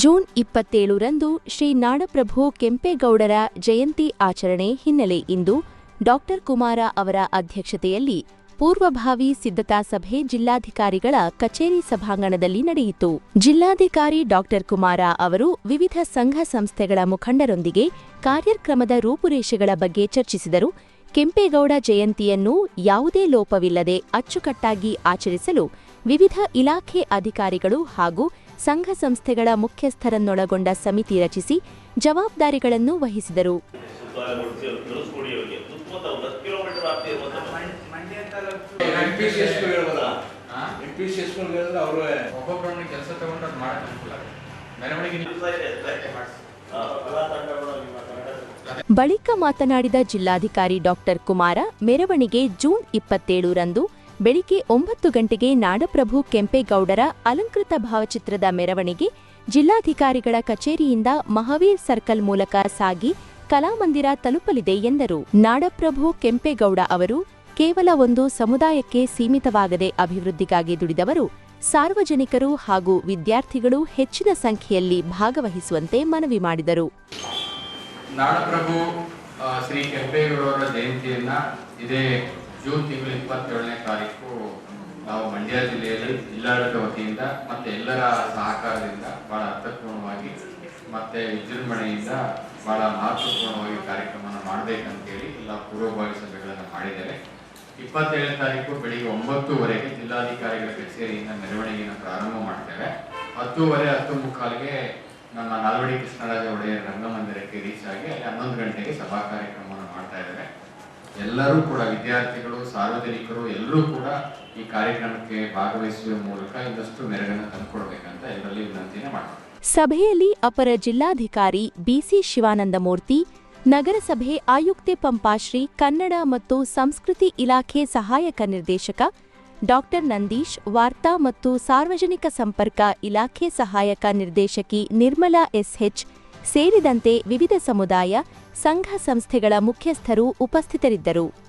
June ಇಪ್ಪತ್ತೇಳರಂದು Shri ನಾಡಪ್ರಭು ಕೆಂಪೇಗೌಡರ ಜಯಂತಿ ಆಚರಣೆ ಹಿನ್ನೆಲೆ ಇಂದು ಡಾಕ್ಟರ್ ಕುಮಾರ ಅವರ ಅಧ್ಯಕ್ಷತೆಯಲ್ಲಿ ಪೂರ್ವಭಾವಿ ಸಿದ್ಧತಾ ಸಭೆ ಜಿಲ್ಲಾಧಿಕಾರಿಗಳ ಕಚೇರಿ ಸಭಾಂಗಣದಲ್ಲಿ ನಡೆಯಿತು. ಜಿಲ್ಲಾಧಿಕಾರಿ ಡಾಕ್ಟರ್ ಕುಮಾರ ಅವರು ವಿವಿಧ ಸಂಘ ಸಂಸ್ಥೆಗಳ ಮುಖಂಡರೊಂದಿಗೆ ಕಾರ್ಯಕ್ರಮದ ರೂಪುರೇಷೆಗಳ ಬಗ್ಗೆ ಚರ್ಚಿಸಿದರು. ಕೆಂಪೇಗೌಡ ಜಯಂತಿಯನ್ನು ಯಾವುದೇ ಲೋಪವಿಲ್ಲದೆ ಅಚ್ಚುಕಟ್ಟಾಗಿ ಆಚರಿಸಲು ವಿವಿಧ ಇಲಾಖೆ ಅಧಿಕಾರಿಗಳು ಹಾಗೂ ಸಂಘ ಸಂಸ್ಥೆಗಳ ಮುಖ್ಯಸ್ಥರನ್ನೊಳಗೊಂಡ ಸಮಿತಿ ರಚಿಸಿ ಜವಾಬ್ದಾರಿಗಳನ್ನು ವಹಿಸಿದರು. ಬಳಿಕ ಮಾತನಾಡಿದ ಜಿಲ್ಲಾಧಿಕಾರಿ ಡಾಕ್ಟರ್ ಕುಮಾರ, ಮೆರವಣಿಗೆ ಜೂನ್ ಇಪ್ಪತ್ತೇಳರಂದು ಬೆಳಿಗ್ಗೆ ಒಂಬತ್ತು ಗಂಟೆಗೆ ನಾಡಪ್ರಭು ಕೆಂಪೇಗೌಡರ ಅಲಂಕೃತ ಭಾವಚಿತ್ರದ ಮೆರವಣಿಗೆ ಜಿಲ್ಲಾಧಿಕಾರಿಗಳ ಕಚೇರಿಯಿಂದ ಮಹಾವೀರ್ ಸರ್ಕಲ್ ಮೂಲಕ ಸಾಗಿ ಕಲಾಮಂದಿರ ತಲುಪಲಿದೆ ಎಂದರು. ನಾಡಪ್ರಭು ಕೆಂಪೇಗೌಡ ಅವರು, ಕೇವಲ ಒಂದು ಸಮುದಾಯಕ್ಕೆ ಸೀಮಿತವಾಗದೆ ಅಭಿವೃದ್ಧಿಗಾಗಿ ದುಡಿದವರು, ಸಾರ್ವಜನಿಕರು ಹಾಗೂ ವಿದ್ಯಾರ್ಥಿಗಳು ಹೆಚ್ಚಿನ ಸಂಖ್ಯೆಯಲ್ಲಿ ಭಾಗವಹಿಸುವಂತೆ ಮನವಿ ಮಾಡಿದರು. ನಾಡಪ್ರಭು ಶ್ರೀ ಕೆಂಪೇಗೌಡರ ಜಯಂತಿಯನ್ನ ಇದೇ ಜೂನ್ ತಿಂಗಳು ಇಪ್ಪತ್ತೇಳನೇ ತಾರೀಕು ನಾವು ಮಂಡ್ಯ ಜಿಲ್ಲೆಯಲ್ಲಿ ಜಿಲ್ಲಾಡಳಿತ ವತಿಯಿಂದ ಮತ್ತೆ ಎಲ್ಲರ ಸಹಕಾರದಿಂದ ಬಹಳ ಅರ್ಥಪೂರ್ಣವಾಗಿ ಮತ್ತೆ ವಿಜೃಂಭಣೆಯಿಂದ ಬಹಳ ಮಹತ್ವಪೂರ್ಣವಾಗಿ ಕಾರ್ಯಕ್ರಮನ ಮಾಡಬೇಕಂತೇಳಿ ಎಲ್ಲ ಪೂರ್ವಭಾವಿ ಸಭೆಗಳನ್ನು ಮಾಡಿದ್ದಾರೆ ಇಪ್ಪತ್ತೇಳನೇ ತಾರೀಕು ಬೆಳಿಗ್ಗೆ ಒಂಬತ್ತುವರೆಗೆ ಜಿಲ್ಲಾಧಿಕಾರಿಗಳ ಕಚೇರಿಯಿಂದ ಮೆರವಣಿಗೆಯನ್ನು ಪ್ರಾರಂಭ ಮಾಡ್ತೇವೆ. ಹತ್ತುವರೆ, ಹತ್ತು ಮುಕ್ಕಾಲಿಗೆ ನಮ್ಮ ನಾಲ್ವಡಿ ಕೃಷ್ಣರಾಜ ಒಡೆಯರ್ ರಂಗಮಂದಿರಕ್ಕೆ ರೀಚ್ ಆಗಿ ಅಲ್ಲಿ ಹನ್ನೊಂದು ಗಂಟೆಗೆ ಸಭಾ ಕಾರ್ಯಕ್ರಮವನ್ನು ಮಾಡ್ತಾ ಇದ್ದೇವೆ. ಎಲ್ಲರೂ ಕೂಡ ವಿದ್ಯಾರ್ಥಿಗಳು, ಸಾರ್ವಜನಿಕರು, ಎಲ್ಲರೂ ಕೂಡ ಈ ಕಾರ್ಯಕ್ರಮಕ್ಕೆ ಭಾಗವಹಿಸುವ ಮೂಲಕ ಇನ್ನಷ್ಟು ಮೆರಗನ್ನು ತಂದುಕೊಡ್ಬೇಕಂತ ಎಲ್ಲರಲ್ಲಿ ವಿನಂತಿಯನ್ನು ಮಾಡ್ತಾರೆ ಸಭೆಯಲ್ಲಿ ಅಪರ ಜಿಲ್ಲಾಧಿಕಾರಿ ಬಿಸಿ ಶಿವಾನಂದಮೂರ್ತಿ, ನಗರಸಭೆ ಆಯುಕ್ತೆ ಪಂಪಾಶ್ರೀ ಕನ್ನಡ ಮತ್ತು ಸಂಸ್ಕೃತಿ ಇಲಾಖೆ ಸಹಾಯಕ ನಿರ್ದೇಶಕ ಡಾಕ್ಟರ್ ನಂದೀಶ್, ವಾರ್ತಾ ಮತ್ತು ಸಾರ್ವಜನಿಕ ಸಂಪರ್ಕ ಇಲಾಖೆ ಸಹಾಯಕ ನಿರ್ದೇಶಕಿ ನಿರ್ಮಲಾ ಎಸ್ಎಚ್ ಸೇರಿದಂತೆ ವಿವಿಧ ಸಮುದಾಯ ಸಂಘ ಸಂಸ್ಥೆಗಳ ಮುಖ್ಯಸ್ಥರು ಉಪಸ್ಥಿತರಿದ್ದರು.